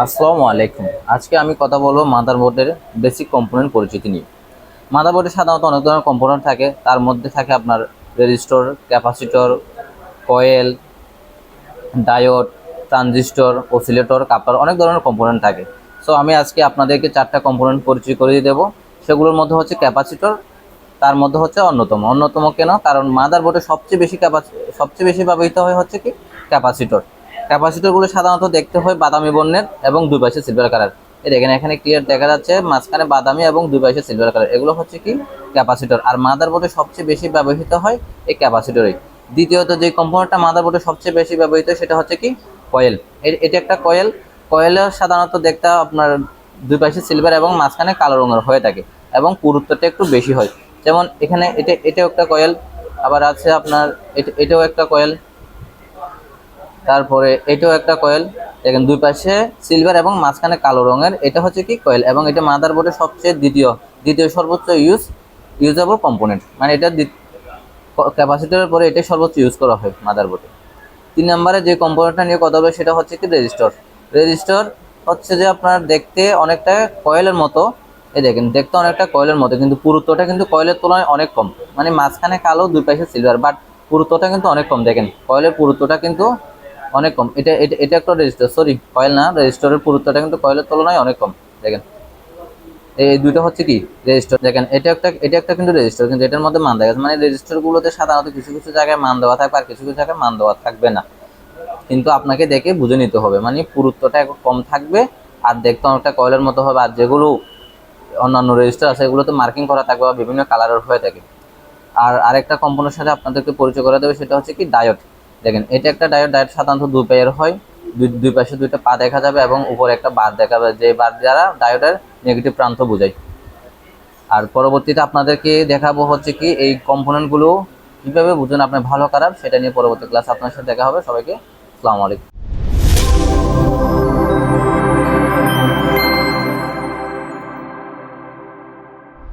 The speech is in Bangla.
আসসালামু আলাইকুম। আজকে আমি কথা বলব মাদারবোর্ডের বেসিক কম্পোনেন্ট পরিচিতি নিয়ে। মাদারবোর্ডে সাধারণত অনেক ধরনের কম্পোনেন্ট থাকে, তার মধ্যে থাকে আপনার resistor capacitor coil diode transistor oscillator কাপার অনেক ধরনের কম্পোনেন্ট থাকে। সো আমি আজকে আপনাদেরকে চারটা কম্পোনেন্ট পরিচয় করিয়ে দেবো। সেগুলোর মধ্যে হচ্ছে ক্যাপাসিটর তার মধ্যে হচ্ছে অন্যতম। অন্যতম কেন? কারণ মাদারবোর্ডে সবচেয়ে বেশি ক্যাপাসি সবচেয়ে বেশি ব্যবহৃত হয় হচ্ছে কি? ক্যাপাসিটর ক্যাপাসিটরগুলো সাধারণত দেখতে হয় বাদামি বর্ণের এবং দুই পাশে সিলভার কালার এই দেখেন, এখানে ক্লিয়ার দেখা যাচ্ছে মাঝখানে বাদামি এবং দুই পাশে সিলভার কালার এগুলো হচ্ছে কি? ক্যাপাসিটর আর মাদার মাদারবোর্ডে সবচেয়ে বেশি ব্যবহৃত হয় এই ক্যাপাসিটরই দ্বিতীয়ত যে কম্পোনেন্টটা মাদারবোর্ডে সবচেয়ে বেশি ব্যবহৃত সেটা হচ্ছে কি? কয়েল এটি একটা কয়েল কয়েলের সাধারণত দেখতে আপনার দুই পাশে সিলভার এবং মাঝখানে কালো রঙের হয়ে থাকে এবং পুরুত্বটা একটু বেশি হয়। যেমন এখানে এটা, এটাও একটা কয়েল আবার আছে আপনার এটাও একটা কয়েল তারপরে এটাও একটা কয়েল দেখেন দুই পাশে সিলভার এবং মাঝখানে কালো রঙের, এটা হচ্ছে কি কয়েল এবং এটা মাদারবোর্ডের সবচেয়ে দ্বিতীয় দ্বিতীয় সর্বোচ্চ ইউজ ইউজেবল কম্পোনেন্ট মানে এটা ক্যাপাসিটরের পরে এটাই সর্বোচ্চ ইউজ করা হয় মাদারবোর্ডে তিন নম্বরে যে কম্পোনেন্টটা নিয়ে কথা বলব সেটা হচ্ছে কি রেজিস্টর রেজিস্টর হচ্ছে যে আপনার দেখতে অনেকটা কয়েলের মতো, এই দেখেন দেখতে অনেকটা কয়েলের মতো, কিন্তু পুরুত্বটা কিন্তু কয়েলের তুলনায় অনেক কম মানে মাঝখানে কালো, দুই পাশে সিলভার বাট পুরুত্বটা কিন্তু অনেক কম, দেখেন কয়েলের পুরুত্বটা কিন্তু অনেক কম। এটা এটা একটা রেজিস্টার সরি কয়েল না রেজিস্টারের পুরুত্বটা কিন্তু কয়েলের তুলনায় অনেক কম। দেখেন। এই দুইটা হচ্ছে কি? রেজিস্টার দেখেন, এটা একটা এটা একটা কিন্তু রেজিস্টার কিন্তু এটার মধ্যে মান আছে মানে রেজিস্টারগুলোতে সাধারণত কিছু কিছু জায়গায় মান দেওয়া থাকবে আর কিছু কিছু জায়গায় মান দেওয়া থাকবে না। কিন্তু আপনাকে দেখে বুঝে নিতে হবে। মানে পুরুত্বটা কম থাকবে আর দেখতে অনেকটা কয়েলের মতো হবে। আর যেগুলো অন্যান্য রেজিস্টার আছে, এগুলোতে মার্কিং করা থাকবে বা বিভিন্ন কালারের হয়ে থাকে। আর আরেকটা কম্পোনেন্টের সাথে আপনাদেরকে পরিচয় করে দেবে সেটা হচ্ছে কি ডায়োড দেখেন, এটা একটা ডায়োড ডায়োড সাধারণত দুই পায়ের হয়, দুই দুই পাশে দুইটা পা দেখা যাবে এবং উপরে একটা বার দেখা যাবে, যে বার দ্বারা ডায়োডের নেগেটিভ প্রান্ত বোঝায়। আর পরবর্তীতে আপনাদেরকে দেখাবো হচ্ছে কি, এই কম্পোনেন্টগুলো কীভাবে বুঝুন আপনার ভালো খারাপ, সেটা নিয়ে পরবর্তী ক্লাস আপনার সাথে দেখা হবে। সবাইকে আসসালামু আলাইকুম।